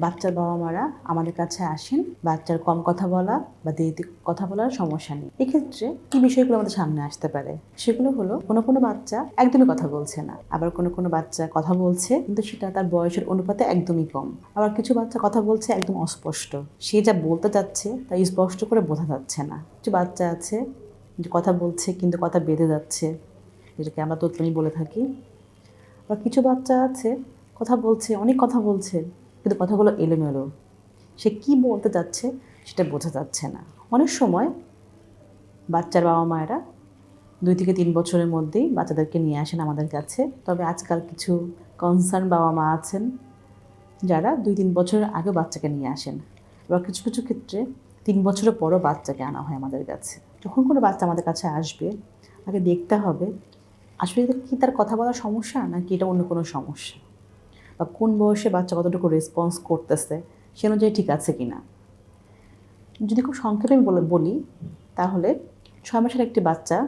বাচ্চার বাবা মারা আমাদের কাছে আসেন। বাচ্চার কম কথা বলা বা দেরিতে কথা বলার সমস্যা নেই। এক্ষেত্রে কি বিষয়গুলো আমাদের সামনে আসতে পারে? সেগুলো হলো, কোনো কোনো বাচ্চা একদমই কথা বলছে না। আবার কোনো কোনো বাচ্চা কথা বলছে, কিন্তু সেটা তার বয়সের অনুপাতে একদমই কম। আবার কিছু বাচ্চা কথা বলছে একদম অস্পষ্ট। সে যা বলতে যাচ্ছে তা স্পষ্ট করে বোঝা যাচ্ছে না। কিছু বাচ্চা আছে যে কথা বলছে, কিন্তু কথা বেঁধে যাচ্ছে, যেটাকে আমরা তোতলামি বলে থাকি। আবার কিছু বাচ্চা আছে, কথা বলছে, অনেক কথা বলছে কিন্তু কথাগুলো এলোমেলো। সে কি বলতে যাচ্ছে সেটা বোঝা যাচ্ছে না। অনেক সময় বাচ্চার বাবা মায়েরা দুই থেকে তিন বছরের মধ্যেই বাচ্চাদেরকে নিয়ে আসেন আমাদের কাছে। তবে আজকাল কিছু কনসার্ন বাবা মা আছেন যারা দুই তিন বছরের আগে বাচ্চাকে নিয়ে আসেন। এবার কিছু কিছু ক্ষেত্রে তিন বছরের পরও বাচ্চাকে আনা হয় আমাদের কাছে। যখন কোনো বাচ্চা আমাদের কাছে আসবে আগে দেখতে হবে, আসলে কি তার কথা বলার সমস্যা নাকি এটা অন্য কোনো সমস্যা? বা কোন বয়সে বাচ্চা কতটুকু রেসপন্স করতেছে, সে অনুযায়ী ঠিক আছে কি না যদি খুব সংক্ষেপে আমি বলে তাহলে ছয় মাসের একটি বাচ্চা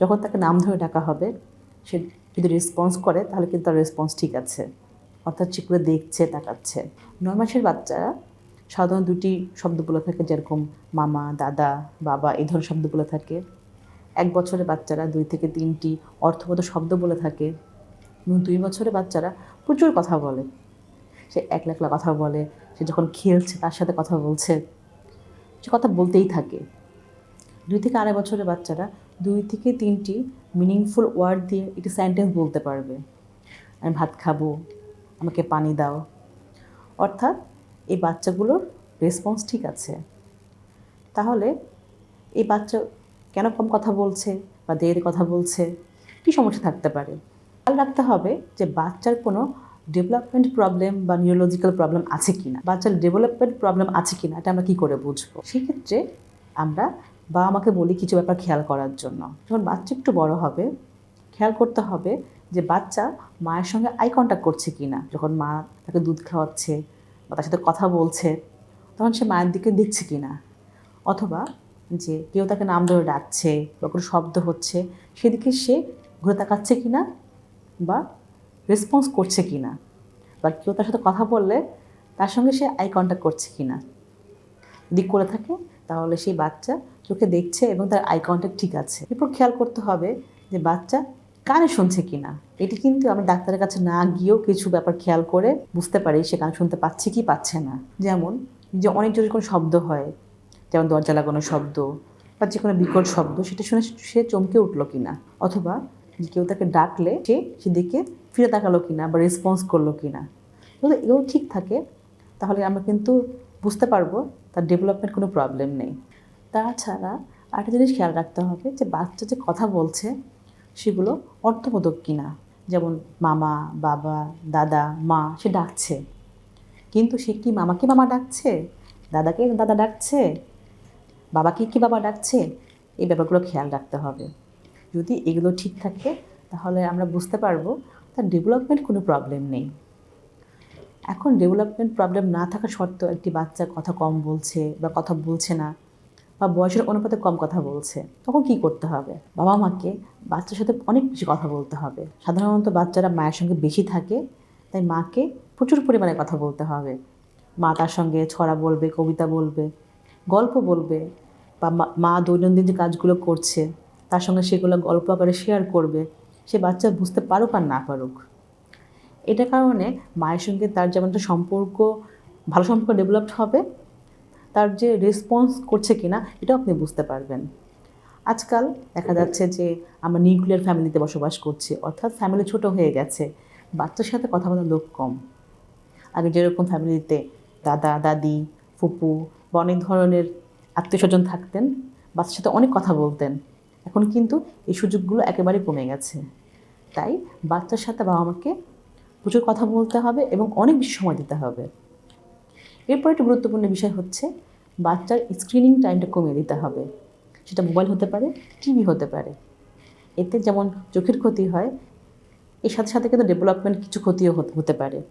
যখন তাকে নাম ধরে ডাকা হবে, সে যদি রেসপন্স করে, তাহলে কিন্তু তার রেসপন্স ঠিক আছে। অর্থাৎ সে করে দেখছে, তাকাচ্ছে। নয় মাসের বাচ্চারা সাধারণত দুটি শব্দ বলে থাকে, যেরকম মামা, দাদা, বাবা, এই ধরনের শব্দ বলে থাকে। এক বছরের বাচ্চারা দুই থেকে তিনটি অর্থগত শব্দ বলে থাকে। এবং দুই বছরের বাচ্চারা প্রচুর কথা বলে। সে একলা একলা কথা বলে, সে যখন খেলছে তার সাথে কথা বলছে। সে কথা বলতেই থাকে। দুই থেকে আড়াই বছরের বাচ্চারা দুই থেকে তিনটি মিনিংফুল ওয়ার্ড দিয়ে একটি সেন্টেন্স বলতে পারবে। আমি ভাত খাব, আমাকে পানি দাও। অর্থাৎ এই বাচ্চাগুলোর রেসপন্স ঠিক আছে। তাহলে এই বাচ্চা কেন কম কথা বলছে বা দেরিতে কথা বলছে? কী সমস্যা থাকতে পারে? খেয়াল রাখতে হবে যে বাচ্চার কোনো ডেভেলপমেন্ট প্রবলেম বা নিউরোলজিক্যাল প্রবলেম আছে কি না বাচ্চার ডেভেলপমেন্ট প্রবলেম আছে কি না এটা আমরা কী করে বুঝব? সেক্ষেত্রে আমরা বা আমাকে বলি কিছু ব্যাপার খেয়াল করার জন্য। যখন বাচ্চা একটু বড় হবে, খেয়াল করতে হবে যে বাচ্চা মায়ের সঙ্গে আই কন্ট্যাক্ট করছে কি না যখন মা তাকে দুধ খাওয়াচ্ছে বা তার সাথে কথা বলছে, তখন সে মায়ের দিকে দেখছে কি না অথবা যে কেউ তাকে নাম ধরে ডাকছে বা কোনো শব্দ হচ্ছে, সেদিকে সে ঘুরে তাকাচ্ছে কি না বা রেসপন্স করছে কি না বা কেউ তার সাথে কথা বললে তার সঙ্গে সে আই কন্ট্যাক্ট করছে কি না যদি করে থাকে, তাহলে সেই বাচ্চা চোখে দেখছে এবং তার আই কন্ট্যাক্ট ঠিক আছে। এরপর খেয়াল করতে হবে যে বাচ্চা কানে শুনছে কি না এটি কিন্তু আমরা ডাক্তারের কাছে না গিয়েও কিছু ব্যাপার খেয়াল করে বুঝতে পারি সে কানে শুনতে পাচ্ছে কি পাচ্ছে না। যেমন, যে অনেক জোরে কোনো শব্দ হয়, যেমন দরজা লাগানো শব্দ বা যে কোনো বিকট শব্দ, সেটা শুনে সে চমকে উঠল কি না অথবা কেউ তাকে ডাকলে সে সেদিকে ফিরে তাকালো কি না বা রেসপন্স করল কি না যদি এগুলো ঠিক থাকে, তাহলে আমরা কিন্তু বুঝতে পারব তার ডেভেলপমেন্ট কোনো প্রবলেম নেই। তাছাড়া আরেকটা জিনিস খেয়াল রাখতে হবে যে বাচ্চা যে কথা বলছে, সেগুলো অর্থবোধক কিনা। যেমন মামা, বাবা, দাদা, মা, সে ডাকছে। কিন্তু সে কি মামাকে মামা ডাকছে? দাদাকে দাদা ডাকছে? বাবাকে কি বাবা ডাকছে? এই ব্যাপারগুলো খেয়াল রাখতে হবে। যদি এগুলো ঠিক থাকে, তাহলে আমরা বুঝতে পারব তার ডেভেলপমেন্ট কোনো প্রবলেম নেই। এখন ডেভেলপমেন্ট প্রবলেম না থাকা সত্ত্বেও একটি বাচ্চা কথা কম বলছে বা কথা বলছে না বা বয়সের অনুপাতে কম কথা বলছে, তখন কি করতে হবে? বাবা মাকে বাচ্চার সাথে অনেক বেশি কথা বলতে হবে। সাধারণত বাচ্চারা মায়ের সঙ্গে বেশি থাকে, তাই মাকে প্রচুর পরিমাণে কথা বলতে হবে। মা তার সঙ্গে ছড়া বলবে, কবিতা বলবে, গল্প বলবে বা মা- দৈনন্দিন যে কাজগুলো করছে তার সঙ্গে সেগুলো গল্প আকারে শেয়ার করবে, সে বাচ্চা বুঝতে পারুক আর না পারুক। এটার কারণে মায়ের সঙ্গে তার যেমন একটা সম্পর্ক, ভালো সম্পর্ক ডেভেলপড হবে, তার যে রেসপন্স করছে কিনা, এটাও আপনি বুঝতে পারবেন। আজকাল দেখা যাচ্ছে যে আমরা নিউক্লিয়ার ফ্যামিলিতে বসবাস করছি, অর্থাৎ ফ্যামিলি ছোট হয়ে গেছে, বাচ্চার সাথে কথা বলার লোক কম। আগে যেরকম ফ্যামিলিতে দাদা, দাদি, ফুপু বা অনেক ধরনের আত্মীয় স্বজন থাকতেন, বাচ্চার সাথে অনেক কথা বলতেন এখন কিন্তু এই সুযোগগুলো একেবারে কমে গেছে। তাই বাচ্চার সাথে বাবা মাকে প্রচুর কথা বলতে হবে এবং অনেক বেশি সময় দিতে হবে। এরপর একটা গুরুত্বপূর্ণ বিষয় হচ্ছে বাচ্চার স্ক্রিনিং টাইমটা কমিয়ে দিতে হবে। সেটা মোবাইল হতে পারে টিভি হতে পারে। এতে যেমন চোখের ক্ষতি হয়, এর সাথে সাথে কিন্তু ডেভেলপমেন্ট কিছু ক্ষতিও হতে- পারে।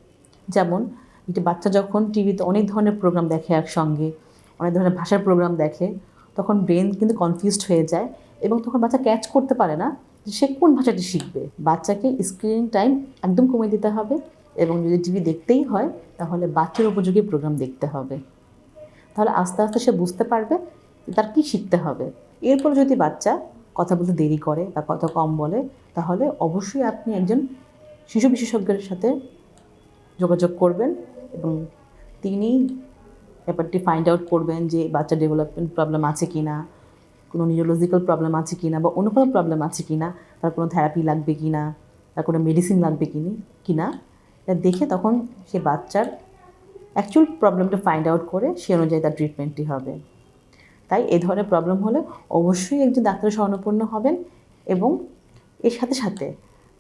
যেমন একটি বাচ্চা যখন টিভিতে অনেক ধরনের প্রোগ্রাম দেখে একসঙ্গে, অনেক ধরনের ভাষার প্রোগ্রাম দেখে, তখন ব্রেন কিন্তু কনফিউজড হয়ে যায় এবং তখন বাচ্চা ক্যাচ করতে পারে না, যে সে কোন ভাষাটি শিখবে? বাচ্চাকে স্ক্রিন টাইম একদম কমিয়ে দিতে হবে এবং যদি টিভি দেখতেই হয়, তাহলে বাচ্চার উপযোগী প্রোগ্রাম দেখতে হবে। তাহলে আস্তে আস্তে সে বুঝতে পারবে তার কী শিখতে হবে। এরপর যদি বাচ্চা কথা বলতে দেরি করে বা কথা কম বলে, তাহলে অবশ্যই আপনি একজন শিশু বিশেষজ্ঞের সাথে যোগাযোগ করবেন এবং তিনি ব্যাপারটি ফাইন্ড আউট করবেন যে বাচ্চা ডেভেলপমেন্ট প্রবলেম আছে কি না কোনো নিউরোলজিক্যাল প্রবলেম আছে কি না বা অন্য কোনো প্রবলেম আছে কি না তার কোনো থেরাপি লাগবে কি না তার কোনো মেডিসিন লাগবে কি কি না এটা দেখে তখন সে বাচ্চার অ্যাকচুয়াল প্রবলেমটা ফাইন্ড আউট করে, সে অনুযায়ী তার ট্রিটমেন্টটি হবে। তাই এ ধরনের প্রবলেম হলে অবশ্যই একজন ডাক্তারের স্বর্ণপূর্ণ হবেন এবং এর সাথে সাথে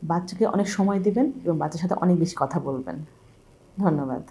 বাচ্চাকে অনেক সময় দিবেন এবং বাচ্চার সাথে অনেক বেশি কথা বলবেন। ধন্যবাদ।